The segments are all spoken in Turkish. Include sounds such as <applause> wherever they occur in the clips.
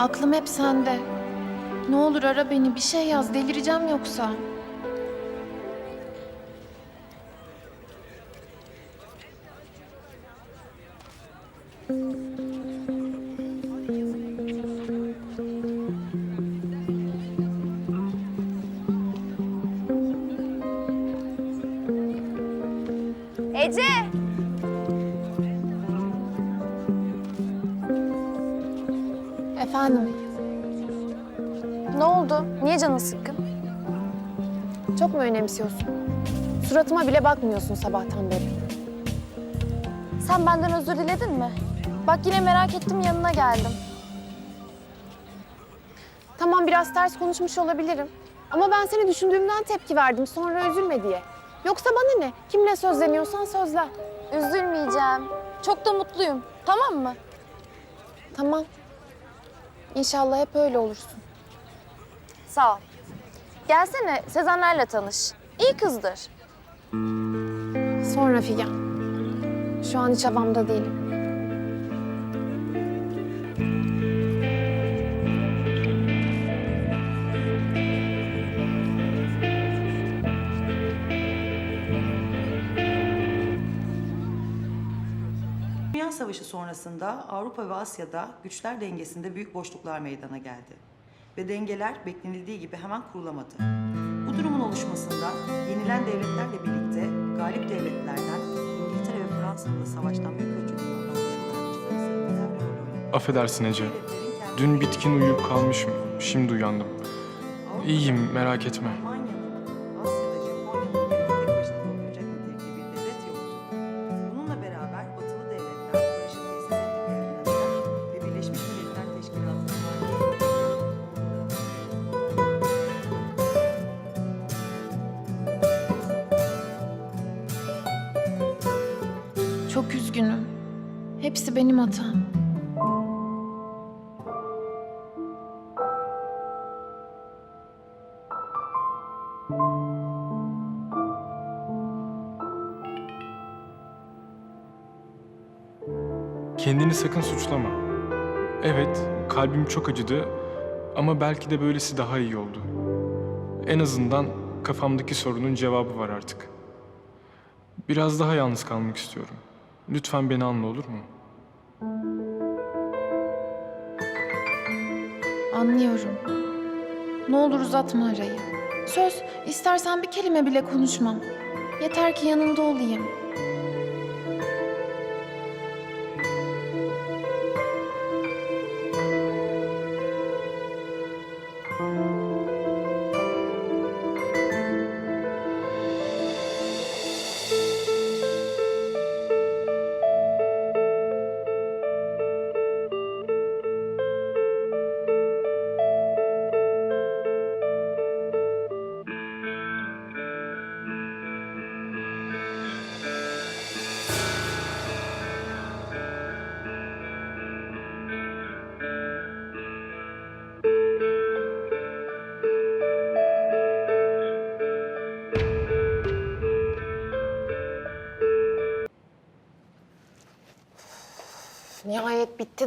Aklım hep sende. Ne olur ara beni, bir şey yaz. Delireceğim yoksa. Efendim, Ne oldu? Niye canın sıkkın? çok mu önemsiyorsun? Suratıma bile bakmıyorsun sabahtan beri. Sen benden özür diledin mi? Bak yine merak ettim yanına geldim. Tamam biraz ters konuşmuş olabilirim. Ama ben seni düşündüğümden tepki verdim sonra üzülme diye. Yoksa bana ne? Kimle sözleniyorsan sözlen. Üzülmeyeceğim. Çok da mutluyum. Tamam mı? Tamam. İnşallah hep öyle olursun. Sağ ol. Gelsene Sezenler'le tanış. İyi kızdır. Sonra Figen. Şu an hiç havamda değilim. Savaşı sonrasında Avrupa ve Asya'da güçler dengesinde büyük boşluklar meydana geldi. Ve dengeler beklenildiği gibi hemen kurulamadı. Bu durumun oluşmasında yenilen devletlerle birlikte galip devletlerden İngiltere ve Fransa'nın savaştan büyük ölçüde. Affedersin Ece. Dün bitkin uyuyup kalmışım. Şimdi uyandım. İyiyim, merak etme. Üzgünüm. Hepsi benim hatam. Kendini sakın suçlama. Evet, kalbim çok acıdı ama belki de böylesi daha iyi oldu. En azından kafamdaki sorunun cevabı var artık. Biraz daha yalnız kalmak istiyorum. Lütfen beni anla olur mu? Anlıyorum. Ne olur uzatma arayı. Söz, istersen bir kelime bile konuşmam. Yeter ki yanında olayım.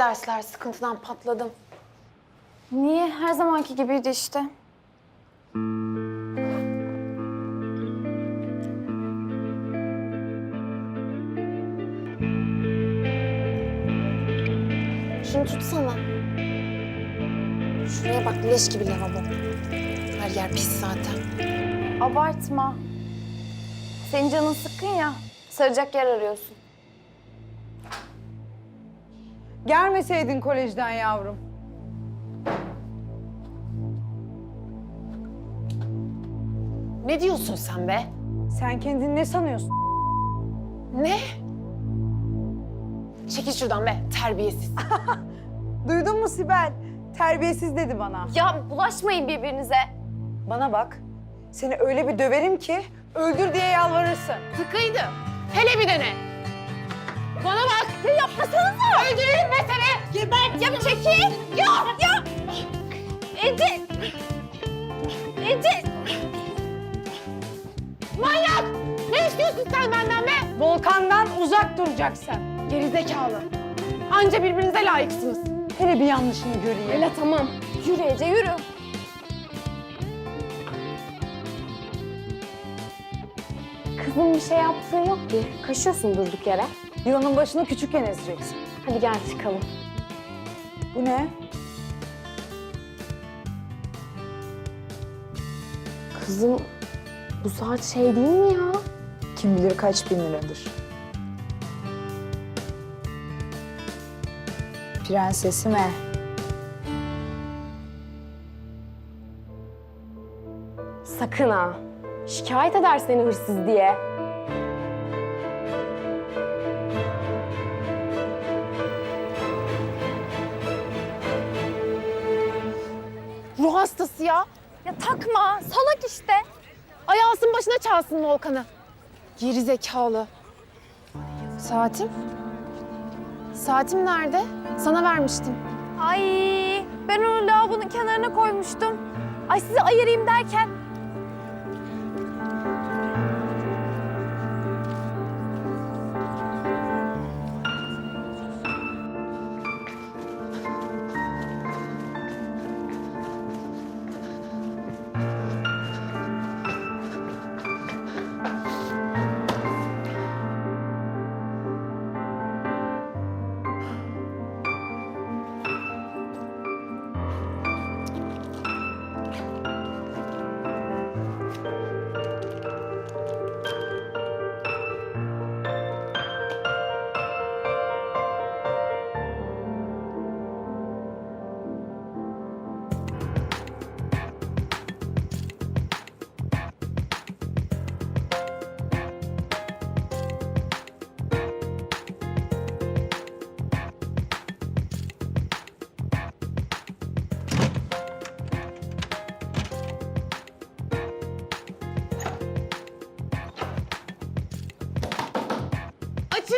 Dersler. Sıkıntıdan patladım. Niye? Her zamanki gibiydi işte. Şunu tutsana. Şuraya bak leş gibi lavabo. Her yer pis zaten. Abartma. Senin canın sıkkın ya. Saracak yer arıyorsun. Gelmeseydin kolejden yavrum. Ne diyorsun sen be? Sen kendini ne sanıyorsun? Ne? Çekil şuradan be terbiyesiz. <laughs> Duydun mu Sibel? Terbiyesiz dedi bana. Ya bulaşmayın birbirinize. Bana bak. Seni öyle bir döverim ki öldür diye yalvarırsın. Sıkıydı. Hele bir dene. Bana bak. Ya yapmasanıza. Öldürürüm seni. Gebert ya çekil. Ya ya. Ece. Ece. Manyak. Ne istiyorsun sen benden be? Volkandan uzak duracaksın. Gerizekalı. Anca birbirinize layıksınız. Hele bir yanlışını göreyim. Öyle tamam. Yürü Ece yürü. Kızın bir şey yaptığı yok ki. Kaşıyorsun durduk yere. Yılanın başını küçükken ezeceksin. Hadi gel çıkalım. Bu ne? Kızım bu saat şey değil mi ya? Kim bilir kaç bin liradır. Prensesime. Sakın ha. Şikayet eder seni hırsız diye. Hastası ya. Ya takma. Salak işte. Ay alsın başına çalsın Volkan'ı. Geri zekalı. Saatim? Saatim nerede? Sana vermiştim. Ay ben onu lavabonun kenarına koymuştum. Ay sizi ayırayım derken.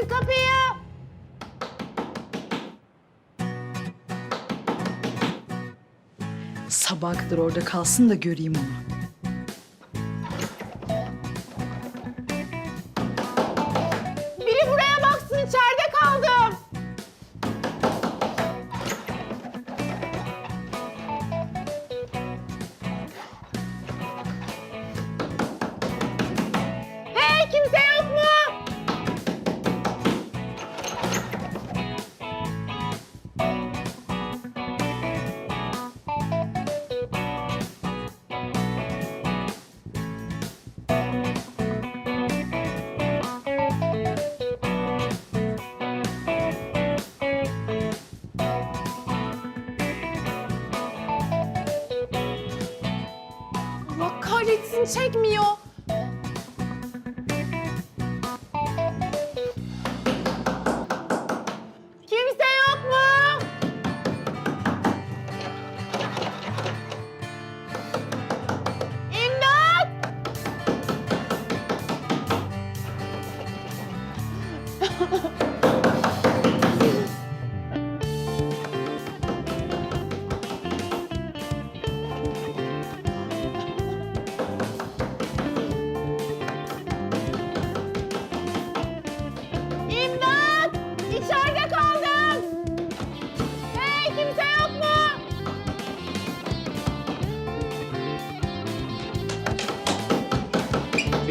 Açın kapıyı. Sabaha kadar orada kalsın da göreyim onu. Kahretsin çekmiyor.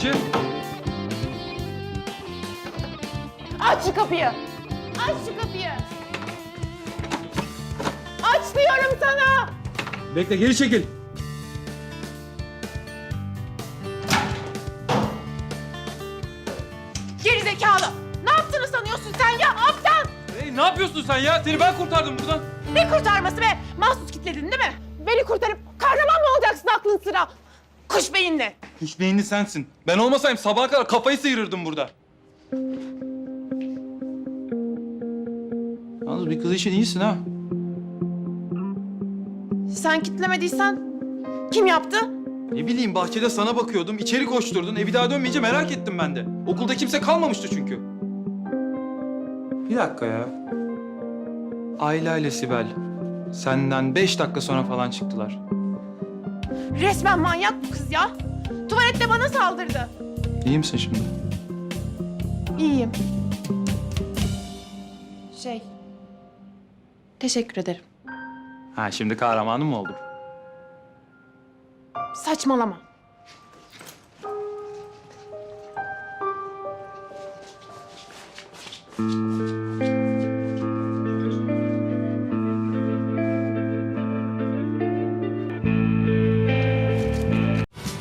Ece, Aç şu kapıyı! Aç şu kapıyı! Aç diyorum sana! bekle geri çekil. Geri zekalı! Ne yaptığını sanıyorsun sen ya aptal? Hey ne yapıyorsun sen ya? Seni ben kurtardım buradan. Ne kurtarması be? Mahsus kitledin değil mi? Beni kurtarıp kahraman mı olacaksın aklın sıra? Kuş beyinli. Kuş beyinli sensin. Ben olmasaydım sabaha kadar kafayı sıyırırdım burada. Yalnız bir kız için iyisin ha. Sen kitlemediysen kim yaptı? Ne bileyim bahçede sana bakıyordum, içeri koşturdun. E bir daha dönmeyince merak ettim ben de. Okulda kimse kalmamıştı çünkü. Bir dakika ya. Ayla ile Sibel senden beş dakika sonra falan çıktılar. Resmen manyak bu kız ya. Tuvalette bana saldırdı. İyi misin şimdi? İyiyim. Şey... Teşekkür ederim. Ha şimdi kahramanım mı oldum? Saçmalama.